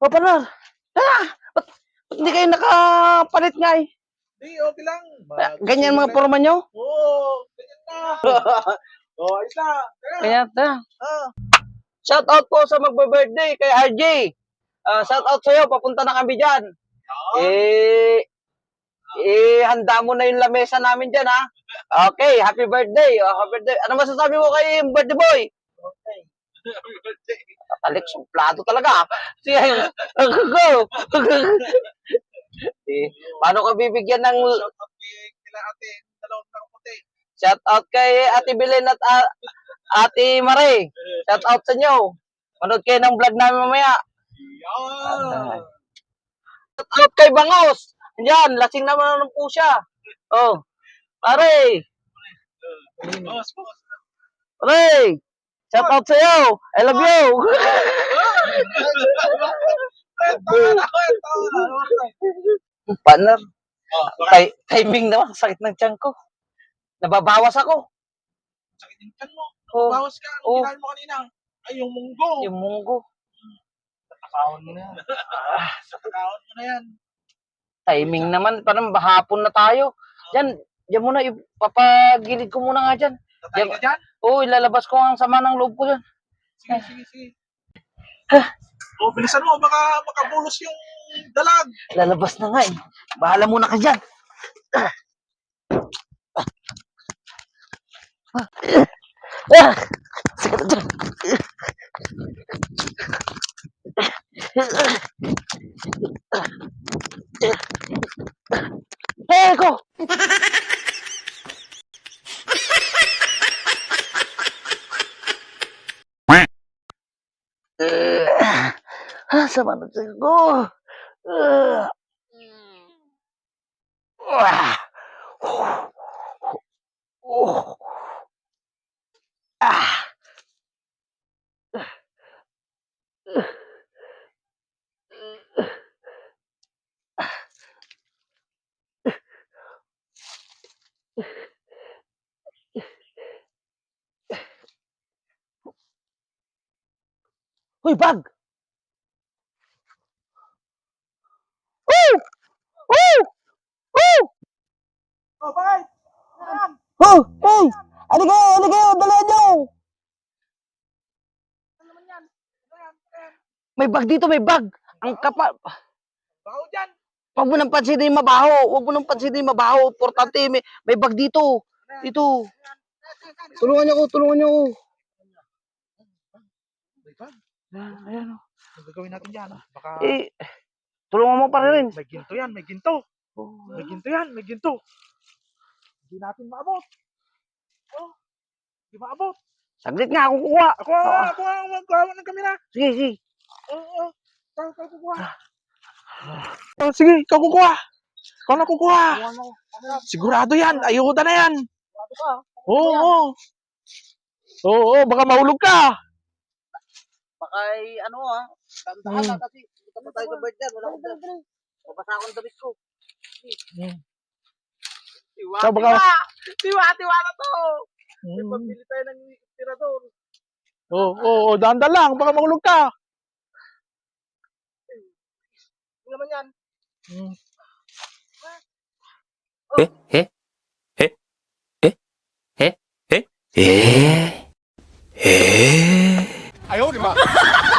O. Ah, ba't, ba't hindi kayo nakapalit nga eh? Di, okay lang. Ah, Ganyan mga forma nyo? Oo, ganyan na. oh, ayos na. Tara. Kaya. Ah. Shout out po sa magbe-birthday kay RJ. Ah, shout out sa'yo, papunta na kami dyan. Eh, eh, handa mo na yung lamesa namin dyan, ha? Okay, happy birthday. Oh, happy birthday. Ano masasabi mo kay birthday boy? Tatalik, suplado talaga. Sige, go. eh, paano ka bibigyan ng Shout out kay kila ate, dalawang kaputi. shout out kay Ate Belen at ah, Ate Mare? Shout out sa inyo. Manood kayo ng vlog namin mamaya. Yan. Shout out kay Bangos. Yan, lasing naman ng po siya. Oh. Pare, pare. Shout out sa iyo. I love you. Partner, tay- timing naman, sakit ng tiyan ko. Nababawas ako. sakit yung tiyan mo. Oh, Bawas ka. Anong Oh. mo kanina? Ay, yung munggo. yung munggo. Nakakaon mo na yan. Ah, nakakaon mo na yan. Timing naman, parang hapon na tayo. Yan, yan muna, ipapagilid ko muna nga dyan. Tatay ka dyan? Oo, ilalabas ko ang sama ng loob ko dyan. Sige, sige, sige. Oh, bilisan mo. Baka makabulos yung dalag. Lalabas na nga eh. Bahala muna ka dyan. Ah! Sige na dyan. Sama na tiyan ko. Ah. Ah. Oh. Ah. Hoy, bag! Ano kayo? Ano kayo? Dala nyo! Ano? Ano? Ano? May bag dito, may bag. Ang kapal. Baho dyan. Huwag mo nang pansinin yung mabaho. Huwag mo nang pansinin yung mabaho. Importante, may, may bag dito. Dito. Tulungan niyo ako, tulungan niyo ako. May bag. Ayan, ayan. oh. Ang gagawin natin dyan? ah? Baka Eh, tulungan mo pa rin. may ginto yan. May ginto. Oh, May ginto yan. May ginto. Hindi natin maabot. Oh. Hindi maabot. Saglit nga, kukuha. Ako, ako, ako, magkawa ng kamera. Sige, sige. Oo, oo. Ikaw, ikaw kukuha. Oh, sige, ikaw kukuha. Ikaw na kukuha. Sigurado yan. Ayuda na yan. Oo, oo. Oo, oo. Baka mahulog ka. Baka ay, ano ah. Tandahan Hmm. kasi. Hindi pa tayo sa bird dyan. Wala akong dyan. Mabasa akong damit ko. Hmm. So, baka... Tiwa! Tiwa, tiwa na to! Mm. May pabili tayo ng tirador. Oo, oh, oo, oh, oh, danda lang. Baka mahulog ka. Hindi naman yan. Mm. Eh? Eh? Eh? Eh? Eh? Eh? Eh? Eh? Ayaw, di ba?